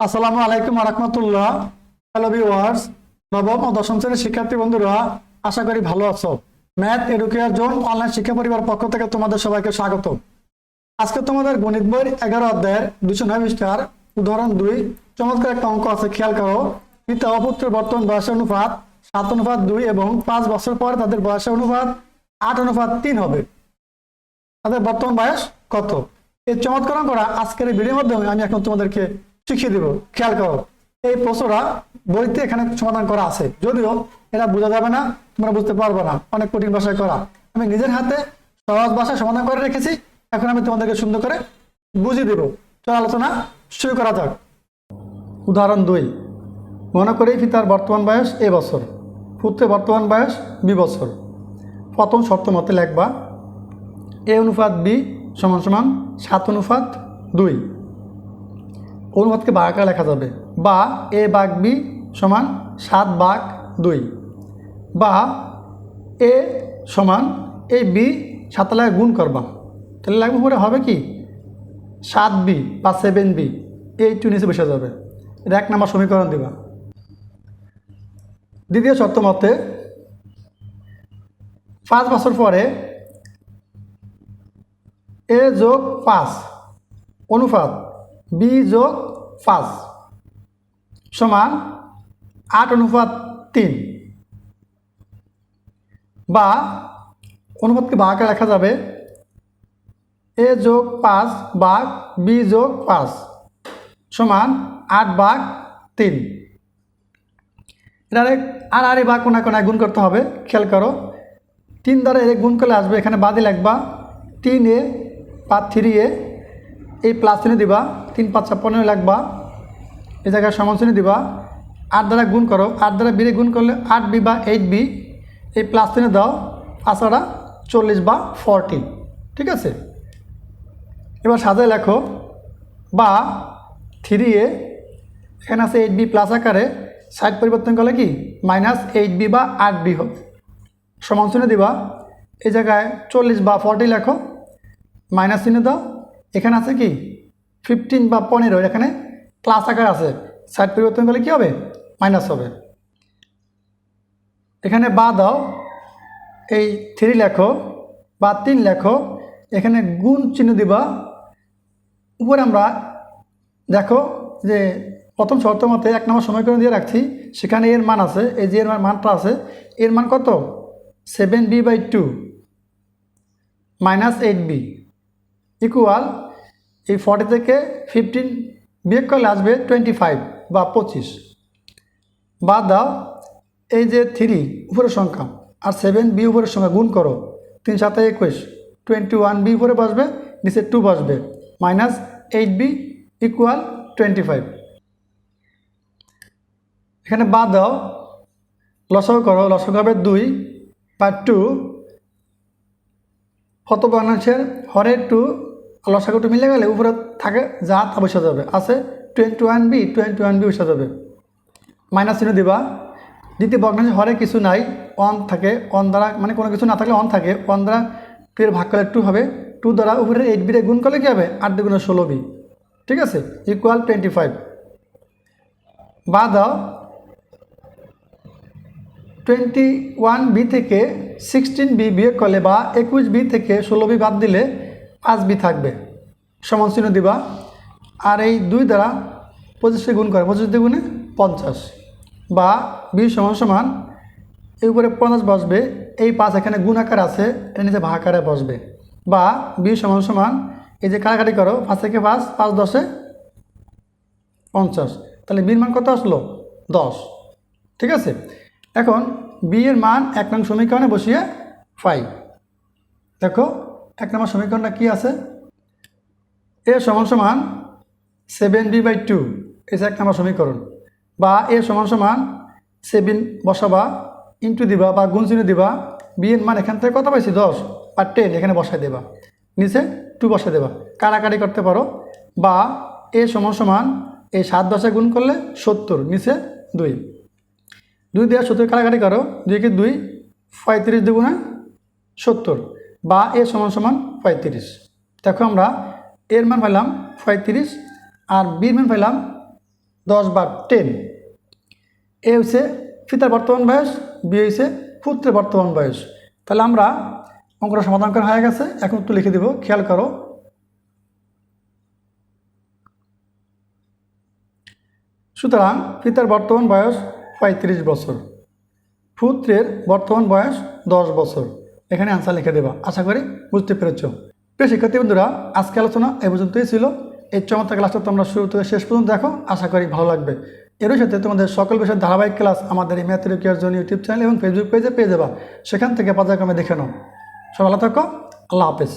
আসসালামু আলাইকুম রহমতুল্লাহ hello viewers নবম ও দশম শ্রেণির শিক্ষার্থী বন্ধুরা, আশা করি ভালো আছো। ম্যাথ এডুকেয়ার জোন অনলাইন শিক্ষা পরিবার পক্ষ থেকে তোমাদের সবাইকে স্বাগত। আজকে তোমাদের গণিত বই এগারো অধ্যায়ের দুশো নয় পৃষ্ঠার উদাহরণ দুই, চমৎকার একটা অঙ্ক আছে, খেয়াল করো। পিতা ও পুত্রের বর্তমান বয়সের অনুপাত সাত অনুপাত দুই এবং পাঁচ বছর পর তাদের বয়সের অনুপাত আট অনুপাত তিন হবে। তাদের বর্তমান বয়স কত? এই চমৎকার অঙ্কটা আজকের ভিডিওর মাধ্যমে আমি এখন তোমাদেরকে শিখিয়ে দেবো, খেয়াল করো। এই প্রশ্নটা বইতে এখানে সমাধান করা আছে। যদিও এটা বোঝা যাবে না, তোমরা বুঝতে পারবে না, অনেক কঠিন ভাষায় করা। আমি নিজের হাতে সহজ ভাষায় সমাধান করে রেখেছি, এখন আমি তোমাদেরকে সুন্দর করে বুঝিয়ে দেবো। চলো আলোচনা শুরু করা যাক। উদাহরণ দুই, মনে করি পিতার বর্তমান বয়স এ বছর, পুত্রের বর্তমান বয়স বি বছর। প্রথম শর্ত মতে লেখবা, এ অনুপাত বি সমান সমান সাত অনুপাত দুই। অনুপাতকে বাঘ আকারে লেখা যাবে। বা এ বাঘ বি সমান সাত বাঘ দুই। বা এ সমান এই বি সাত লাগে গুণ করবা। তাহলে লাগবে পরে হবে কি? সাত বি বা সেভেন বি, এই টু নিচে বসে যাবে। এক নাম্বার সমীকরণ দিবা। দ্বিতীয় শর্ত মতে পাঁচ বছর পরে এ যোগ পাঁচ অনুপাত বি যোগ পাঁচ সমান আট অনুপাত তিন বা অনুপাতকে ভাগে লেখা যাবে এ যোগ পাঁচ বাঘ বি যোগ পাঁচ সমান আট বাঘ তিন। এটা আর আর বা কোনা কোনায় গুণ করতে হবে, খেয়াল করো। তিন দ্বারা এর গুণ করলে আসবে, এখানে বাদে লাগবা তিন এ বা থ্রি এ এই প্লাস চিহ্ন দিবা, তিন পাঁচটা পনেরো লাগবা। এই জায়গায় সমান চিহ্ন দিবা। আট দ্বারা গুণ করো। আট দ্বারা বিরে গুণ করলে আট বি বা এইট বি। এই প্লাস চিহ্ন দাও পাঁচটা চল্লিশ বা ফরটি ঠিক আছে? এবার সাজায় লেখো। বা থ্রি এ, এখানে আছে এইট বি প্লাস আকারে সাইড পরিবর্তন করলে কি? মাইনাস এইট বি বা আট বি হবে সমান চিহ্ন দিবা। এই জায়গায় চল্লিশ বা ফর্টি লেখো। মাইনাস চিহ্ন দাও। এখানে আছে কি? ফিফটিন বা পনেরো, এখানে প্লাস আকার আছে। সাইড পরিবর্তন করলে কী হবে? মাইনাস হবে। এখানে বা দাও, এই থ্রি লেখো, বা তিন লেখো, এখানে গুণ চিহ্ন দিবা। উপরে আমরা দেখো যে প্রথম শর্ত মতে এক নম্বর সমীকরণ দিয়ে রাখছি, সেখানে এর মান আছে, এই যে এর মানটা আছে, এর মান কত? Seven B by two minus eight B equal এই ফর্টি থেকে ফিফটিন বিয়োগ করলে আসবে টোয়েন্টি ফাইভ বা পঁচিশ। বাদ দাও, এই যে থ্রি উপরের সংখ্যা, আর সেভেন বি উপরের সংখ্যা গুণ করো, তিন সাথে একুশ টোয়েন্টি ওয়ান বি উপরে বসবে, নিচে টু বসবে minus eight B equal twenty five এখানে বাদ দাও লসক করো লসক হবে দুই বা টু কত বাংলাদেশের হরে টু লসাগু টু মিলে গেলে উপরে থাকে যা তা বসে যাবে। আছে twenty one B, twenty one B বসে যাবে। মাইনাস চিহ্ন দিবা। দ্বিতীয় ভগ্নাংশে হরে কিছু নাই অন থাকে অন দ্বারা মানে কোনো কিছু না থাকলে অন থাকে অন দ্বারা টু এর ভাগ করলে টু হবে। টু দ্বারা উপরে এইট বিরে গুণ করলে কী হবে? আট দুগুণে ষোলো বি। ঠিক আছে? ইকুয়াল টোয়েন্টি ফাইভ বা দাও। টোয়েন্টি ওয়ান বি থেকে সিক্সটিন বি বিয়োগ করলে বা একুশ বি থেকে ষোলো বি বাদ দিলে পাঁচ বি থাকবে। সমান চিহ্ন দিবা। আর এই দুই দ্বারা পঁচিশে গুণ করে, পঁচিশ গুণে পঞ্চাশ। বা বি সমান সমান, এই উপরে পঞ্চাশ বসবে, এই পাঁচ এখানে গুণ আকার আছে, এর নিচে ভাগ আকারে বসবে। বা বি সমান সমান, এই যে কাটাকাটি করো, পাঁচ থেকে পাঁচ পাঁচ দশে পঞ্চাশ। তাহলে বির মান কত আসলো? দশ। ঠিক আছে? এখন বি এর মান এক নং সমীকরণে বসিয়ে ফাই দেখো এক নম্বর সমীকরণটা কি আছে? এ সমান সমান সেভেন বি বাই টু যে এক নম্বর সমীকরণ। বা এ সমান সমান সেভেন বসাবা ইন্টু দিবা, বা গুণ চিহ্ন দিবা বি এর মান এখান থেকে কত পাইছি? দশ আর টেন এখানে বসাই দেবা। নিচে টু বসাই দেবা। কাটাকাটি করতে পারো। বা এ সমান সমান, এই সাত দশে গুণ করলে সত্তর, নিচে দুই। দুই দেওয়া সত্তর কাটাকাটি করো, দুইকে দুই, পঁয়ত্রিশ দুগুণে সত্তর। বা এ সমান সমান পঁয়ত্রিশ। দেখো আমরা এর মান পাইলাম পঁয়ত্রিশ আর বির মান পাইলাম দশ বার টেন। এ হচ্ছে পিতার বর্তমান বয়স, বি হয়েছে পুত্রের বর্তমান বয়স। তাহলে আমরা অঙ্কটা সমাধান করা হয়ে গেছে, এখন একটু লিখে দিব, খেয়াল করো। সুতরাং পিতার বর্তমান বয়স পঁয়ত্রিশ বছর, পুত্রের বর্তমান বয়স দশ বছর। এখানে আনসার লিখে দেবা। আশা করি বুঝতে পেরেছ। প্রিয় শিক্ষার্থী বন্ধুরা, আজকে আলোচনা এ পর্যন্তই ছিল। এই চমৎকার ক্লাসটা তোমরা শুরু থেকে শেষ পর্যন্ত দেখো। আশা করি ভালো লাগবে। এরই সাথে তোমাদের সকল বিষয়ের ধারাবাহিক ক্লাস আমাদের এই ম্যাথ কেয়ার জন্য ইউটিউব চ্যানেল এবং ফেসবুক পেজে পেয়ে যাবা। সেখান থেকে পর্যায়ক্রমে দেখে নাও। সব ভালো থাকো। আল্লাহ হাফেজ।